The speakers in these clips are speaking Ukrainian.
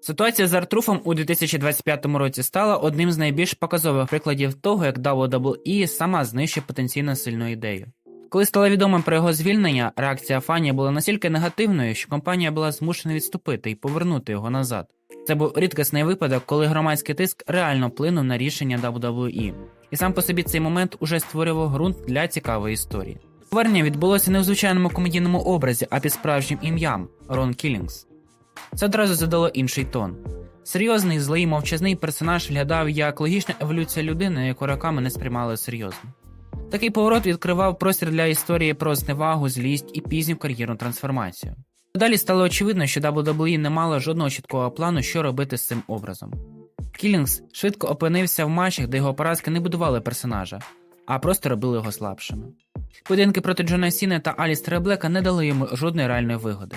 Ситуація з Артруфом у 2025 році стала одним з найбільш показових прикладів того, як WWE сама знищує потенційно сильну ідею. Коли стало відомо про його звільнення, реакція фанів була настільки негативною, що компанія була змушена відступити і повернути його назад. Це був рідкісний випадок, коли громадський тиск реально вплинув на рішення WWE. І сам по собі цей момент уже створював ґрунт для цікавої історії. Повернення відбулося не в звичайному комедійному образі, а під справжнім ім'ям Рон Кілінгс. Це одразу задало інший тон. Серйозний, злий, мовчазний персонаж виглядав як логічна еволюція людини, яку роками не сприймали серйозно. Такий поворот відкривав простір для історії про зневагу, злість і пізню кар'єрну трансформацію. Далі стало очевидно, що WWE не мала жодного чіткого плану, що робити з цим образом. Кілінгс швидко опинився в матчах, де його поразки не будували персонажа, а просто робили його слабшими. Поєдинки проти Джона Сіни та Алістера Блека не дали йому жодної реальної вигоди.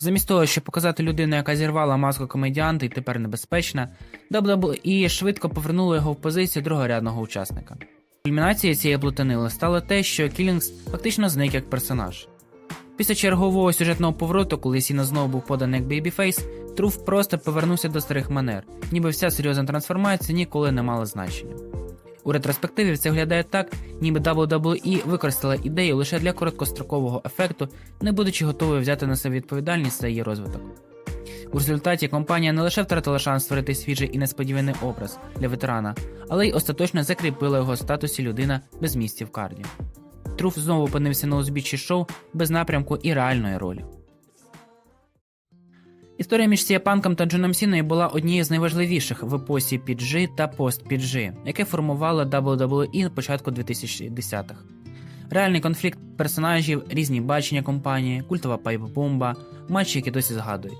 Замість того, щоб показати людину, яка зірвала маску комедіанта і тепер небезпечна, WWE швидко повернуло його в позицію другорядного учасника. Кульмінацією цієї плутанили стало те, що Кілінгс фактично зник як персонаж. Після чергового сюжетного повороту, коли Сіна знову був поданий як бейбіфейс, Труф просто повернувся до старих манер, ніби вся серйозна трансформація ніколи не мала значення. У ретроспективі це виглядає так, ніби WWE використала ідею лише для короткострокового ефекту, не будучи готовою взяти на себе відповідальність за її розвиток. У результаті компанія не лише втратила шанс створити свіжий і несподіваний образ для ветерана, але й остаточно закріпила його в статусі людина без місця в карді. Труф знову опинився на узбіччі шоу без напрямку і реальної ролі. Історія між Сіапанком та Джоном Сіною була однією з найважливіших в епосі PG та пост-PG, яке формувало WWE на початку 2010-х. Реальний конфлікт персонажів, різні бачення компанії, культова пайп-бомба, матчі, які досі згадують.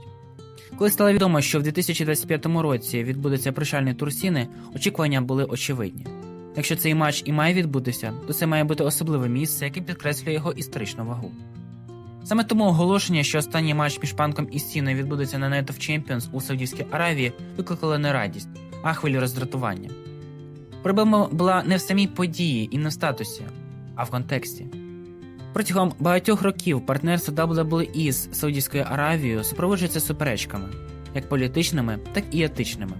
Коли стало відомо, що в 2025 році відбудеться прощальний тур Сіни, очікування були очевидні. Якщо цей матч і має відбутися, то це має бути особливе місце, яке підкреслює його історичну вагу. Саме тому оголошення, що останній матч між панком і Сіною відбудеться на Night of Champions у Саудівській Аравії, викликало не радість, а хвилю роздратування. Проблема була не в самій події і не в статусі, а в контексті. Протягом багатьох років партнерство WWE з Саудівською Аравією супроводжується суперечками, як політичними, так і етичними.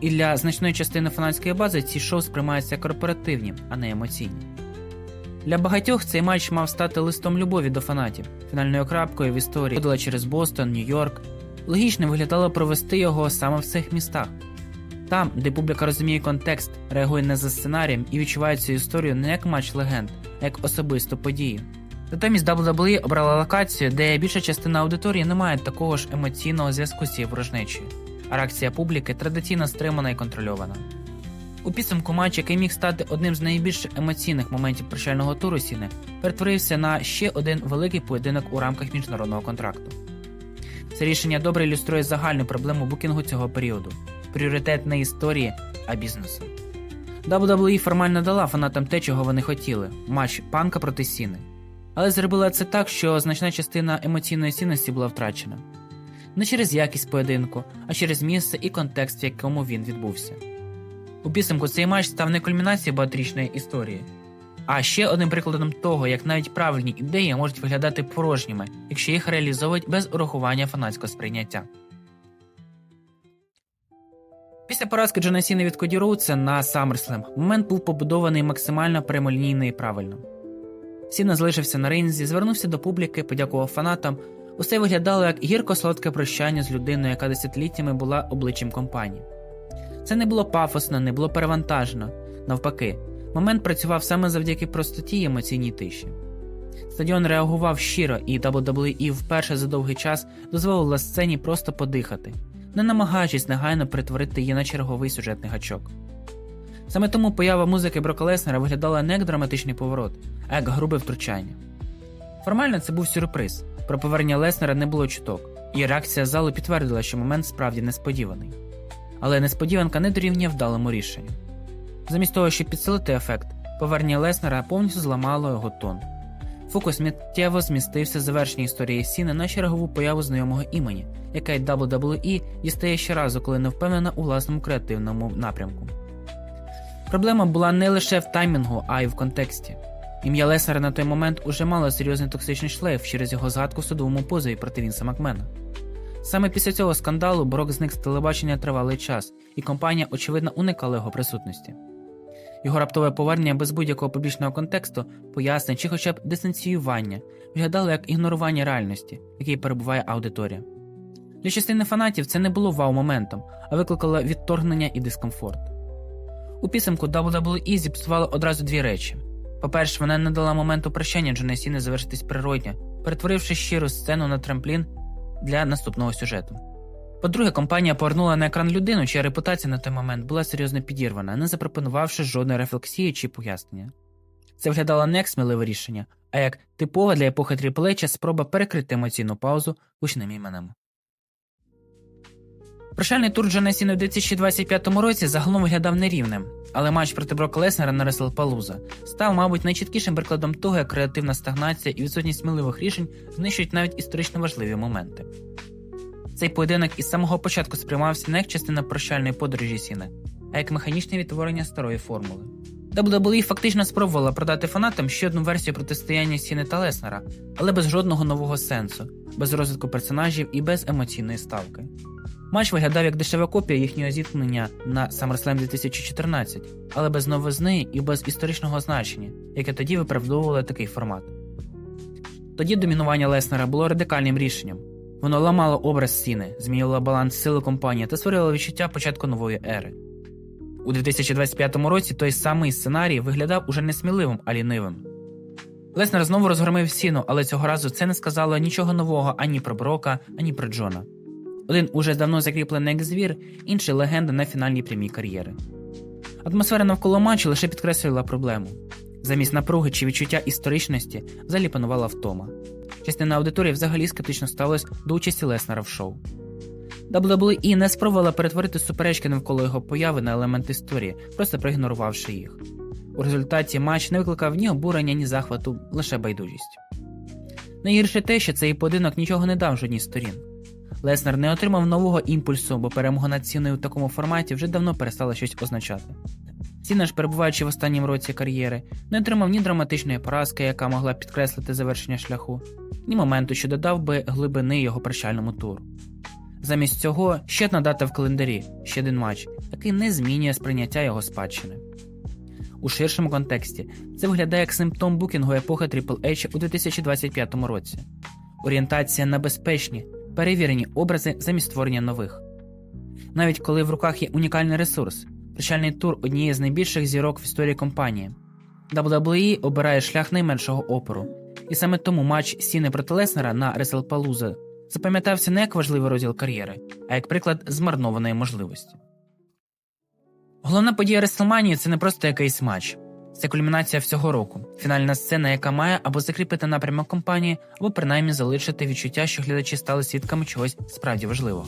І для значної частини фанатської бази ці шоу сприймаються корпоративні, а не емоційні. Для багатьох цей матч мав стати листом любові до фанатів, фінальною крапкою в історії ходила через Бостон, Нью-Йорк. Логічно виглядало провести його саме в цих містах. Там, де публіка розуміє контекст, реагує не за сценарієм і відчуває цю історію не як матч легенд, а як особисту подію. Натомість WWE обрала локацію, де більша частина аудиторії не має такого ж емоційного зв'язку з цією ворожнечею, а реакція публіки традиційно стримана і контрольована. У підсумку матч, який міг стати одним з найбільш емоційних моментів прощального туру Сіни, перетворився на ще один великий поєдинок у рамках міжнародного контракту. Це рішення добре ілюструє загальну проблему букінгу цього періоду пріоритет не історії, а бізнесу. WWE формально дала фанатам те, чого вони хотіли матч панка проти Сіни. Але зробила це так, що значна частина емоційної цінності була втрачена. Не через якість поєдинку, а через місце і контекст, в якому він відбувся. У підсумку цей матч став не кульмінацією багаторічної історії, а ще одним прикладом того, як навіть правильні ідеї можуть виглядати порожніми, якщо їх реалізовують без урахування фанатського сприйняття. Після поразки Джона Сіни від Коді Роудса на SummerSlam момент був побудований максимально прямолінійно і правильно. Сіна залишився на ринзі, звернувся до публіки, подякував фанатам. Усе виглядало як гірко-солодке прощання з людиною, яка десятиліттями була обличчям компанії. Це не було пафосно, не було перевантажено. Навпаки, момент працював саме завдяки простоті й емоційній тиші. Стадіон реагував щиро, і WWE вперше за довгий час дозволила сцені просто подихати, не намагаючись негайно перетворити її на черговий сюжетний гачок. Саме тому поява музики Брока Леснера виглядала не як драматичний поворот, а як грубе втручання. Формально це був сюрприз. Про повернення Леснера не було чуток, і реакція залу підтвердила, що момент справді несподіваний. Але несподіванка не дорівнює вдалому рішенню. Замість того, щоб підсилити ефект, повернення Леснера повністю зламало його тон. Фокус миттєво змістився з завершення історії Сіни на чергову появу знайомого імені, яке й WWE дістає щоразу, коли не впевнена у власному креативному напрямку. Проблема була не лише в таймінгу, а й в контексті. Ім'я Леснера на той момент уже мало серйозний токсичний шлейф через його згадку в судовому позові проти Вінса Макмена. Саме після цього скандалу Брок зник з телебачення тривалий час, і компанія, очевидно, уникала його присутності. Його раптове повернення без будь-якого публічного контексту, пояснень чи хоча б дистанціювання виглядало як ігнорування реальності, в якій перебуває аудиторія. Для частини фанатів це не було вау-моментом, а викликало відторгнення і дискомфорт. У підсумку WWE зіпсувала одразу дві речі. По-перше, вона не дала моменту прощання Джона Сіни завершитись природньо, перетворивши щиру сцену на трамплін для наступного сюжету. По-друге, компанія повернула на екран людину, чия репутація на той момент була серйозно підірвана, не запропонувавши жодної рефлексії чи пояснення. Це виглядало не як сміливе рішення, а як типова для епохи тріплеча спроба перекрити емоційну паузу гучним іменем. Прощальний тур Джона Сіни у 2025 році загалом виглядав нерівним, але матч проти Брока Леснера на Реслпалуза став, мабуть, найчіткішим прикладом того, як креативна стагнація і відсутність сміливих рішень знищують навіть історично важливі моменти. Цей поєдинок із самого початку сприймався не як частина прощальної подорожі Сіни, а як механічне відтворення старої формули. WWE фактично спробувала продати фанатам ще одну версію протистояння Сіни та Леснера, але без жодного нового сенсу, без розвитку персонажів і без емоційної ставки. Матч виглядав як дешева копія їхнього зіткнення на SummerSlam 2014, але без новизни і без історичного значення, яке тоді виправдовувало такий формат. Тоді домінування Леснера було радикальним рішенням. Воно ламало образ Сіни, змінювало баланс сили компанії та створювало відчуття початку нової ери. У 2025 році той самий сценарій виглядав уже не сміливим, а лінивим. Леснер знову розгромив Сіну, але цього разу це не сказало нічого нового ані про Брока, ані про Джона. Один уже давно закріплений як звір, інший легенда на фінальній прямій кар'єри. Атмосфера навколо матчу лише підкреслювала проблему. Замість напруги чи відчуття історичності взагалі панувала втома. Частина аудиторії взагалі скептично ставилась до участі Леснера в шоу. WWE не спробувала перетворити суперечки навколо його появи на елемент історії, просто проігнорувавши їх. У результаті матч не викликав ні обурення, ні захвату, лише байдужість. Найгірше те, що цей поєдинок нічого не дав жодній сторін. Леснер не отримав нового імпульсу, бо перемога над ціною в такому форматі вже давно перестала щось означати. Ціна ж, перебуваючи в останнім році кар'єри, не отримав ні драматичної поразки, яка могла підкреслити завершення шляху, ні моменту, що додав би глибини його прощальному туру. Замість цього ще одна дата в календарі, ще один матч, який не змінює сприйняття його спадщини. У ширшому контексті це виглядає як симптом букінгу епохи Triple H у 2025 році. Орієнтація на безпечні, перевірені образи замість створення нових. Навіть коли в руках є унікальний ресурс, прощальний тур однієї з найбільших зірок в історії компанії. WWE обирає шлях найменшого опору, і саме тому матч Сіни проти Леснера на WrestlePalooza запам'ятався не як важливий розділ кар'єри, а як приклад змарнованої можливості. Головна подія Реслманії це не просто якийсь матч, це кульмінація всього року, фінальна сцена, яка має або закріпити напрямок компанії, або принаймні залишити відчуття, що глядачі стали свідками чогось справді важливого.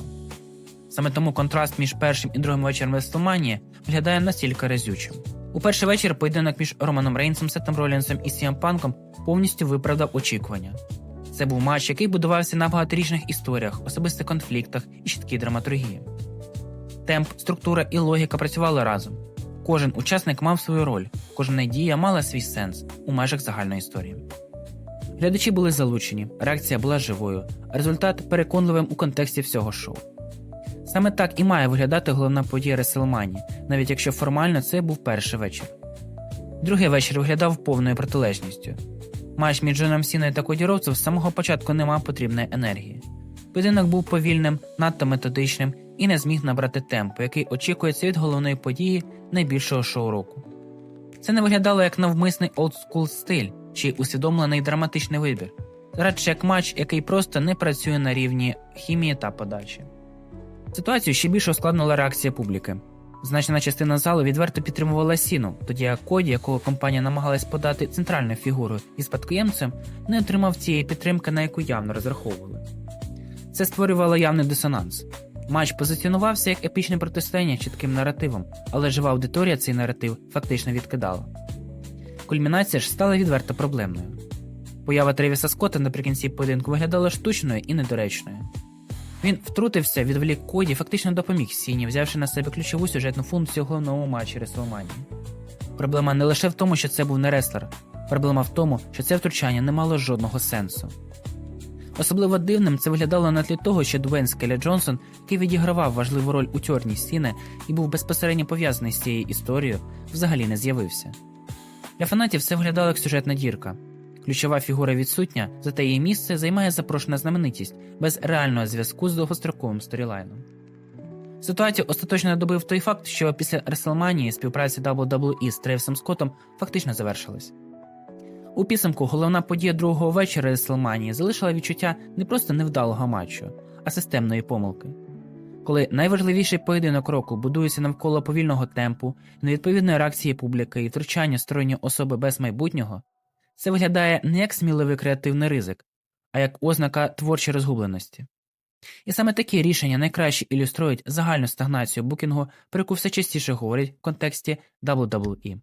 Саме тому контраст між першим і другим вечором Реслманії виглядає настільки разючим. У перший вечір поєдинок між Романом Рейнсом, Сетом Ролінсом і Сіам Панком повністю виправдав очікування. Це був матч, який будувався на багаторічних історіях, особистих конфліктах і чіткій драматургії. Темп, структура і логіка працювали разом. Кожен учасник мав свою роль, кожна дія мала свій сенс у межах загальної історії. Глядачі були залучені, реакція була живою, результат переконливим у контексті всього шоу. Саме так і має виглядати головна подія Реселмані, навіть якщо формально це був перший вечір. Другий вечір виглядав повною протилежністю. Матч між Джоном Сіною та Коді з самого початку не мав потрібної енергії. Поєдинок був повільним, надто методичним і не зміг набрати темпу, який очікується від головної події найбільшого шоу року. Це не виглядало як навмисний олдскул стиль чи усвідомлений драматичний вибір, радше як матч, який просто не працює на рівні хімії та подачі. Ситуацію ще більше ускладнила реакція публіки. Значна частина залу відверто підтримувала Сіну, тоді як Коді, якого компанія намагалась подати центральною фігурою і спадкоємцем, не отримав цієї підтримки, на яку явно розраховували. Це створювало явний дисонанс. Матч позиціонувався як епічне протистояння чітким наративом, але жива аудиторія цей наратив фактично відкидала. Кульмінація ж стала відверто проблемною. Поява Тревіса Скотта наприкінці поєдинку виглядала штучною і недоречною. Він втрутився, відволік Коді, фактично допоміг Сіні, взявши на себе ключову сюжетну функцію в головному матчі Реслманії. Проблема не лише в тому, що це був не реслер, проблема в тому, що це втручання не мало жодного сенсу. Особливо дивним це виглядало на тлі того, що Дуен Скеля Джонсон, який відігравав важливу роль у чорній стіни і був безпосередньо пов'язаний з цією історією, взагалі не з'явився. Для фанатів це виглядало як сюжетна дірка. Ключова фігура відсутня, зате її місце займає запрошена знаменитість без реального зв'язку з довгостроковим сторілайном. Ситуацію остаточно надобив той факт, що після Реслманії співпраця WWE з Тревісом Скоттом фактично завершилась. У підсумку головна подія другого вечора Реслманії залишила відчуття не просто невдалого матчу, а системної помилки. Коли найважливіший поєдинок року будується навколо повільного темпу, невідповідної реакції публіки і втручання сторонньої особи без майбутнього, це виглядає не як сміливий креативний ризик, а як ознака творчої розгубленості. І саме такі рішення найкраще ілюструють загальну стагнацію букінгу, про яку все частіше говорять в контексті WWE.